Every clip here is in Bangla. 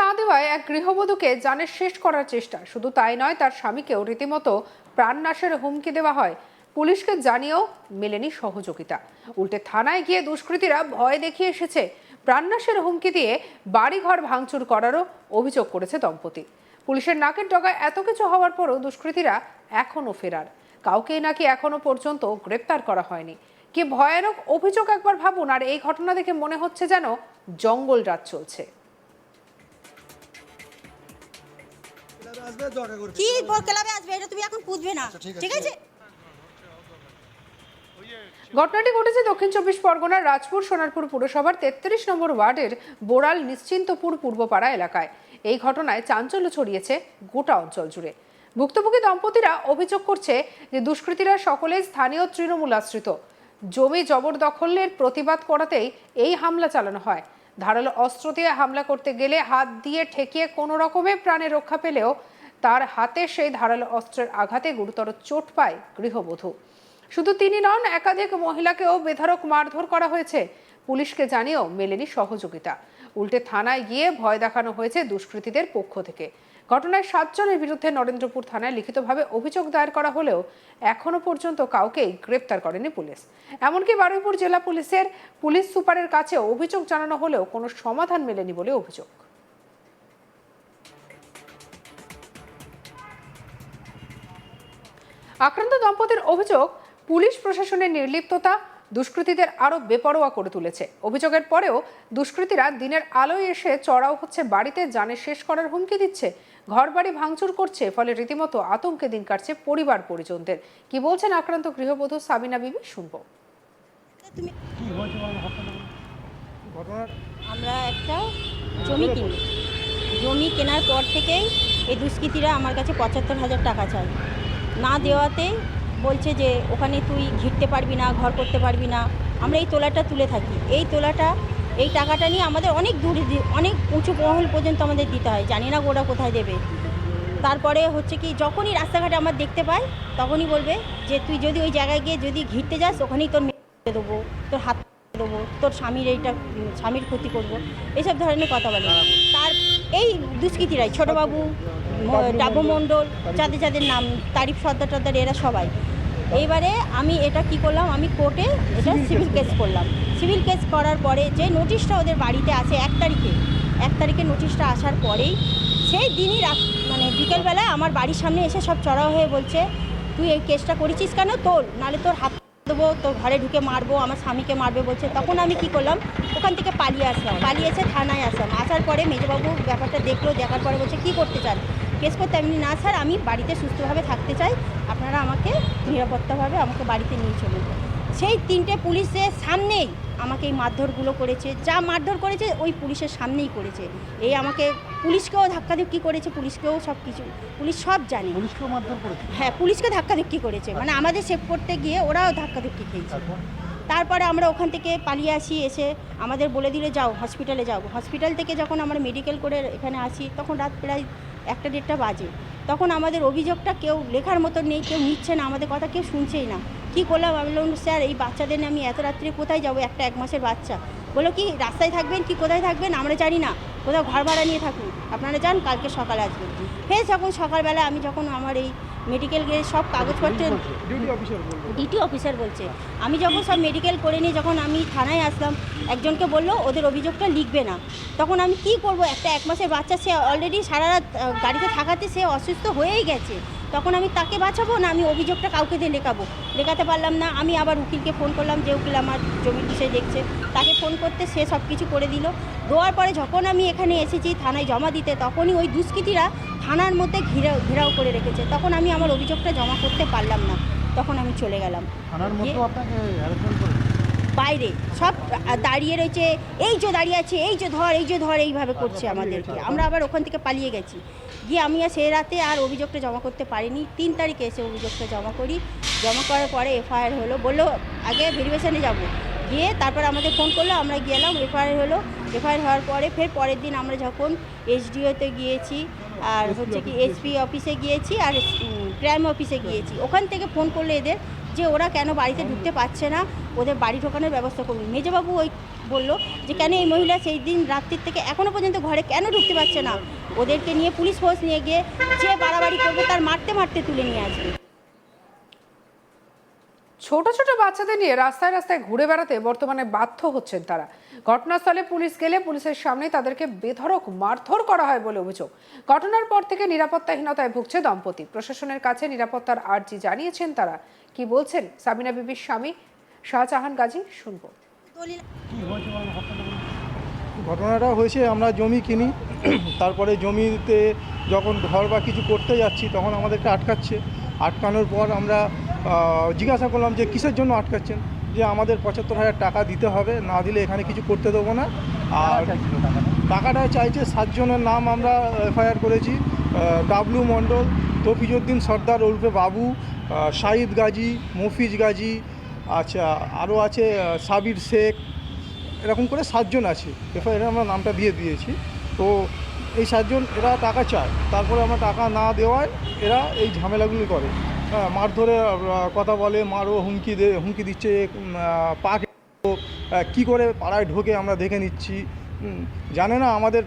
না দেওয়ায় এক গৃহবধূকে জানের শেষ করার চেষ্টা। শুধু তাই নয়, তার স্বামীকেও রীতিমতো প্রাণনাশের হুমকি দেওয়া হয়। পুলিশকে জানিয়েও মেলেনি সহযোগিতা। উল্টে থানায় গিয়ে দুষ্কৃতীরা ভয় দেখিয়ে এসেছে। প্রাণনাশের হুমকি দিয়ে বাড়িঘর ভাঙচুর করারও অভিযোগ করেছে দম্পতি। পুলিশের নাকের ডগায় এত কিছু হওয়ার পরও দুষ্কৃতীরা এখনও ফেরার। কাউকেই নাকি এখনও পর্যন্ত গ্রেপ্তার করা হয়নি। কি ভয়ানক অভিযোগ একবার ভাবুন, আর এই ঘটনা দেখে মনে হচ্ছে যেন জঙ্গল রাত চলছে। কি ক্লাবে আসবে? এটা তুমি এখন বুঝবে না। আচ্ছা, ঠিক আছে। ঠিক আছে? ঘটনাটি ঘটেছে দক্ষিণ চব্বিশ পরগনার রাজপুর সোনারপুর পুরসভার তেত্রিশ নম্বর ওয়ার্ডের বোড়াল নিশ্চিন্তপুর পূর্বপাড়া এলাকায়। এই ঘটনায় চাঞ্চল্য ছড়িয়েছে গোটা অঞ্চল জুড়ে। ভুক্তভোগী দম্পতিরা অভিযোগ করছে যে দুষ্কৃতীরা সকলে স্থানীয় তৃণমূল আশ্রিত। জমি জবরদখলের প্রতিবাদ করাতেই এই হামলা চালানো হয়। ধারালো অস্ত্র দিয়ে হামলা করতে গেলে হাত দিয়ে ঠেকিয়ে কোনো রকমে প্রাণে রক্ষা পেলেও তার হাতে সেই ধারালো অস্ত্রের আঘাতে গুরুতর চোট পায় গৃহবধূ। শুধু তিনি নন, একাধিক মহিলাকেও বেধারক মারধর করা হয়েছে। পুলিশকে জানিয়েও মেলেনি সহযোগিতা। উল্টে থানায় গিয়ে ভয় দেখানো হয়েছে দুষ্কৃতীদের পক্ষ থেকে। ঘটনায় সাতজনের বিরুদ্ধে নরেন্দ্রপুর থানায় লিখিতভাবে অভিযোগ দায়ের করা হলেও এখনও পর্যন্ত কাউকেই গ্রেপ্তার করেনি পুলিশ। এমনকি বারুইপুর জেলা পুলিশের পুলিশ সুপারের কাছেও অভিযোগ জানানো হলেও কোনো সমাধান মেলেনি বলে অভিযোগ। আক্রান্ত দম্পতির অভিযোগ, পুলিশ প্রশাসনের নির্লিপ্ততা দুষ্কৃতীদের আরও বেপরোয়া করে তুলেছে। অভিযোগের পরেও দুষ্কৃতীরা দিনের আলোয় এসে চড়াও হচ্ছে বাড়িতে জানে শেষ করার হুমকি দিচ্ছে। ঘরবাড়ি ভাঙচুর করছে ফলে রীতিমতো আতঙ্কে দিন কাটছে পরিবার পরিজনদের। কি বলছেন আক্রান্ত গৃহবধূ সাবিনা বিবি শুনব। আমরা একটা জমি কিনি। জমি কেনার পর থেকেই এই দুষ্কৃতীরা আমার কাছে পঁচাত্তর হাজার টাকা চায়। না দেওয়াতে বলছে যে ওখানে তুই ঘিরতে পারবি না, ঘর করতে পারবি না। আমরা এই তোলাটা তুলে থাকি। এই তোলাটা, এই টাকাটা নিয়ে আমাদের অনেক দূর অনেক উঁচু মহল পর্যন্ত আমাদের দিতে হয়। জানি না ওরা কোথায় দেবে। তারপরে হচ্ছে কি, যখনই রাস্তাঘাটে আমার দেখতে পাই, তখনই বলবে যে, তুই যদি ওই জায়গায় গিয়ে যদি ঘিরতে যাস, ওখানেই তোর মেরে দেবো, তোর হাত দেবো, তোর স্বামীর এইটা স্বামীর ক্ষতি করব। এইসব ধরনের কথা বলে। তার, এই দুষ্কৃতীরাই, ছোটবাবু ডাবু মণ্ডল, যাদের যাদের নাম, তারিফ সর্দার টর্দার, এরা সবাই। এইবারে আমি এটা কি করলাম? আমি কোর্টে এটা সিভিল কেস করলাম। সিভিল কেস করার পরে যে নোটিশটা ওদের বাড়িতে আছে এক তারিখে এক তারিখে নোটিশটা আসার পরেই সেই দিনই রাত মানে বিকেলবেলা আমার বাড়ির সামনে এসে সব চড়াও হয়ে বলছে তুই এই কেসটা করেছিস কেন? তোর নালে তোর হাত দেবো তোর ঘরে ঢুকে মারবো আমার স্বামীকে মারবে বলছে। তখন আমি কি করলাম? ওখান থেকে পালিয়ে আসলাম। পালিয়ে এসে থানায় আসলাম। আসার পরে মেজবাবু ব্যাপারটা দেখল দেখার পরে বলছে কী করতে চান কেস করতে আমি না স্যার আমি বাড়িতে সুস্থভাবে থাকতে চাই। আপনারা আমাকে নিরাপত্তাভাবে আমাকে বাড়িতে নিয়ে চলুন। সেই তিনটে পুলিশের সামনেই আমাকে এই মারধরগুলো করেছে। যা মারধর করেছে ওই পুলিশের সামনেই করেছে। এই আমাকে পুলিশকেও ধাক্কাধাক্কি করেছে পুলিশকেও সব কিছু পুলিশ সব জানে। পুলিশকেও মারধর করেছে? হ্যাঁ পুলিশকে ধাক্কাধাক্কি করেছে। মানে আমাদের সেভ করতে গিয়ে ওরাও ধাক্কাধাক্কি খেয়েছে। তারপরে? আমরা ওখান থেকে পালিয়ে আসি এসে আমাদের বলে দিলে যাও হসপিটালে যাও। হসপিটাল থেকে যখন আমরা মেডিকেল করে এখানে আসি তখন রাত প্রায় একটা দেড়টা বাজে। তখন আমাদের অভিযোগটা কেউ লেখার মতো নেই, কেউ নিচ্ছে না, আমাদের কথা কেউ শুনছেই না। কী করলাম? আমি বললাম স্যার এই বাচ্চাদের নিয়ে আমি এত রাত্রে কোথায় যাব? একটা এক মাসের বাচ্চা। বলো কি রাস্তায় থাকবেন কি? কোথায় থাকবেন? আমরা জানি না। কোথাও ঘর ভাড়া নিয়ে থাকুন। আপনারা যান কালকে সকালে আসবেন ফের যখন সকালবেলা আমি যখন আমার এই মেডিকেল গিয়ে সব কাগজপত্র ডিটি অফিসার বলছে। আমি যখন সব মেডিকেল করে নিয়ে যখন আমি থানায় আসলাম একজনকে বলল ওদের অভিযোগটা লিখবে না। তখন আমি কি করব? একটা এক মাসের বাচ্চা সে অলরেডি সারা রাত গাড়িতে থাকাতে সে অসুস্থ হয়েই গেছে। তখন আমি তাকে বাঁচাবো না আমি অভিযোগটা কাউকে দিয়ে লেখাবো? লেখাতে পারলাম না আমি আবার উকিলকে ফোন করলাম যে উকিল আমার জমির বিষয়ে দেখছে। তাকে ফোন করতে সে সব কিছু করে দিল। দেওয়ার পরে যখন আমি এখানে এসেছি থানায় জমা দিতে তখনই ওই দুষ্কৃতীরা থানার মধ্যে ঘিরে ঘেরাও করে রেখেছে। তখন আমি আমার অভিযোগটা জমা করতে পারলাম না। তখন আমি চলে গেলাম। থানার মধ্যেও ইয়ে- আপনাকে বাইরে। সব দাঁড়িয়ে রয়েছে, এই যে দাঁড়িয়ে আছে, এই যে ধর, এই যে ধর, এইভাবে করছে আমাদেরকে। আমরা আবার ওখান থেকে পালিয়ে গেছি। গিয়ে আমি আর সেই রাতে আর অভিযোগটা জমা করতে পারিনি। তিন তারিখে এসে অভিযোগটা জমা করি। জমা করার পরে এফআইআর হলো। বলল, আগে ভেরিফিকেশানে যাব। গিয়ে তারপর আমাদের ফোন করল, আমরা গেলাম, এফআইআর হলো। এফআইআর হওয়ার পরে ফের পরের দিন আমরা যখন এসডিওতে গিয়েছি, আর হচ্ছে কি এসপি অফিসে গিয়েছি, আর ক্রাইম অফিসে গিয়েছি। ওখান থেকে ফোন করলে এদের যে ওরা কেন বাড়িতে ঢুকতে পারছে না, ওদের বাড়ি ঢোকানোর ব্যবস্থা করুন। মেজবাবু ওই বলল যে, কেন এই মহিলা সেই দিন রাত্রির থেকে এখনও পর্যন্ত ঘরে কেন ঢুকতে পারছে না? ওদেরকে নিয়ে পুলিশ ফোর্স নিয়ে গিয়ে যে বাড়াবাড়ি করবে, তার মারতে মারতে তুলে নিয়ে আসবে। ছোট ছোট বাচ্চাদের নিয়ে রাস্তায় রাস্তায় ঘুরে বেড়াতে বর্তমানে বাধ্য হচ্ছেন তারা। ঘটনাস্থলে পুলিশ গেলে পুলিশের সামনে তাদেরকে বেধড়ক মারধর করা হয় বলে অভিযোগ। ঘটনার পর থেকে নিরাপত্তাহীনতায় ভুগছে দম্পতি। প্রশাসনের কাছে নিরাপত্তার আর্জি জানিয়েছেন তারা। কি বলছেন? সাবিনা বিবির স্বামী শাহজাহান গাজী শুনব। ঘটনাটা হয়েছে আমরা জমি কিনি তারপরে জমিতে যখন ঘর বা কিছু করতে যাচ্ছি তখন আমাদেরকে আটকাচ্ছে। আটকানোর পর আমরা জিজ্ঞাসা করলাম যে কিসের জন্য আটকাচ্ছেন? যে আমাদের পঁচাত্তর হাজার টাকা দিতে হবে, না দিলে এখানে কিছু করতে দেবো না। আর টাকাটা চাইছে সাতজনের নাম আমরা এফআইআর করেছি ডাবলু মণ্ডল তফিজুদ্দিন সর্দার, ওরফে বাবু শাহিদ গাজী, মফিজ গাজী আচ্ছা আরও আছে সাবির শেখ, এরকম করে সাতজন আছে। এফআইআর আমরা নামটা দিয়ে দিয়েছি। তো এই সাতজন, এরা টাকা চায়। তারপরে আমরা টাকা না দেওয়ায় এরা এই ঝামেলাগুলি করে। মার ধরে কথা বলে মারও হুমকি দে হুমকি দিচ্ছে উম, আহ, পা কী করে পাড়ায় ঢোকে আমরা দেখে নিচ্ছি। জানে না আমাদের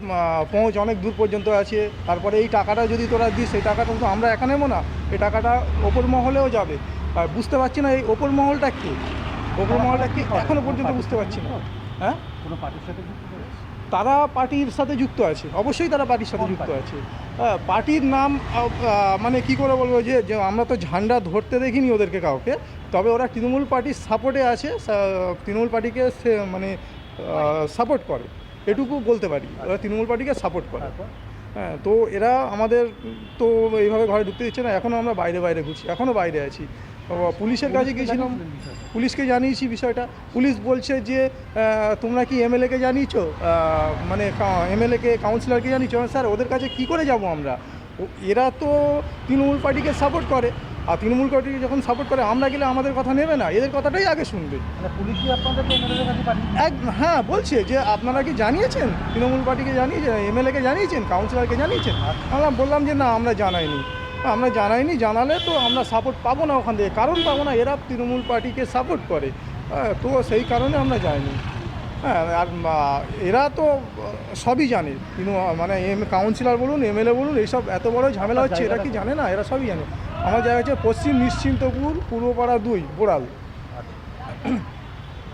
পৌঁছ অনেক দূর পর্যন্ত আছে। তারপরে এই টাকাটা যদি তোরা দিস সেই টাকাটা তো আমরা একা নেব না। এই টাকাটা ওপর মহলেও যাবে। আর বুঝতে পারছি না এই ওপর মহলটা কি? ওপর মহলটা কি? এখনও পর্যন্ত বুঝতে পারছি না। হ্যাঁ? কোনো পার্টির সাথে? তারা পার্টির সাথে যুক্ত আছে। অবশ্যই তারা পার্টির সাথে যুক্ত আছে। হ্যাঁ, পার্টির নাম মানে কি করে বলব যে আমরা তো ঝান্ডা ধরতে দেখিনি ওদেরকে কাউকে তবে ওরা তৃণমূল পার্টির সাপোর্টে আছে তৃণমূল পার্টিকে সে মানে সাপোর্ট করে। এটুকু বলতে পারি। ওরা তৃণমূল পার্টিকে সাপোর্ট করে। হ্যাঁ তো এরা আমাদের তো এইভাবে ঘরে ঢুকতে দিচ্ছে না এখনও আমরা বাইরে বাইরে ঘুরছি এখনও বাইরে আছি। পুলিশের কাছে গিয়েছিলাম পুলিশকে জানিয়েছি বিষয়টা। পুলিশ বলছে যে তোমরা কি এমএলএকে জানিয়েছো? মানে এমএলএকে কাউন্সিলরকে জানিয়েছ? স্যার ওদের কাছে কি করে যাব আমরা? এরা তো তৃণমূল পার্টিকে সাপোর্ট করে। আর তৃণমূল পার্টিকে যখন সাপোর্ট করে আমরা গেলে আমাদের কথা নেবে না এদের কথাটাই আগে শুনবে। মানে এক হ্যাঁ বলছে যে আপনারা কি জানিয়েছেন? তৃণমূল পার্টিকে জানিয়েছেন এমএলএকে জানিয়েছেন কাউন্সিলরকে জানিয়েছেন? আমরা বললাম যে না আমরা জানাইনি। আমরা জানাইনি জানালে তো আমরা সাপোর্ট পাবো না ওখান থেকে। কারণ পাবো না এরা তৃণমূল পার্টিকে সাপোর্ট করে। তো সেই কারণে আমরা যাইনি। হ্যাঁ আর এরা তো সবই জানে। কিন্তু মানে এম কাউন্সিলর বলুন এমএলএ বলুন এইসব এত বড় ঝামেলা হচ্ছে এরা কি জানে না? এরা সবই জানে। আমার জায়গা হচ্ছে পশ্চিম নিশ্চিন্তপুর পূর্বপাড়া দুই বোড়াল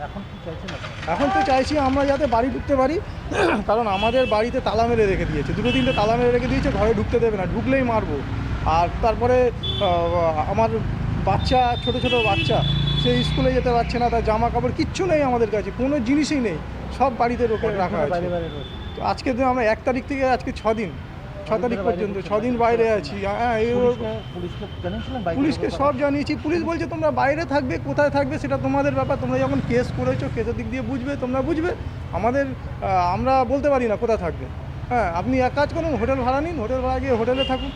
এখন আপনি? এখন তো চাইছি আমরা যাতে বাড়ি ঢুকতে পারি। কারণ আমাদের বাড়িতে তালা মেরে রেখে দিয়েছে। দুটো তিনটে তালা মেরে রেখে দিয়েছে ঘরে ঢুকতে দেবে না ঢুকলেই মারবো। আর তারপরে আমার বাচ্চা ছোট ছোট বাচ্চা সে স্কুলে যেতে পারছে না তার জামা কাপড় কিচ্ছু নেই আমাদের কাছে কোনো জিনিসই নেই সব বাড়িতে রোকে রাখা আছে। তো আজকে তো আমরা এক তারিখ থেকে আজকে ছ দিন ছ তারিখ পর্যন্ত ছ দিন বাইরে আছি। হ্যাঁ পুলিশকে পুলিশকে সব জানিয়েছি পুলিশ বলছে তোমরা বাইরে থাকবে কোথায় থাকবে সেটা তোমাদের ব্যাপার তোমরা যখন কেস করেছ কেসের দিক দিয়ে বুঝবে তোমরা বুঝবে আমাদের আমরা বলতে পারি না কোথায় থাকবে। হ্যাঁ আপনি এক কাজ করুন হোটেল ভাড়া নিন হোটেল ভাড়া গিয়ে হোটেলে থাকুন।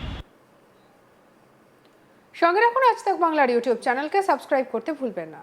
সঙ্গে রাখুন আজ তাক বাংলার ইউটিউব চ্যানেলকে সাবস্ক্রাইব করতে ভুলবেন না।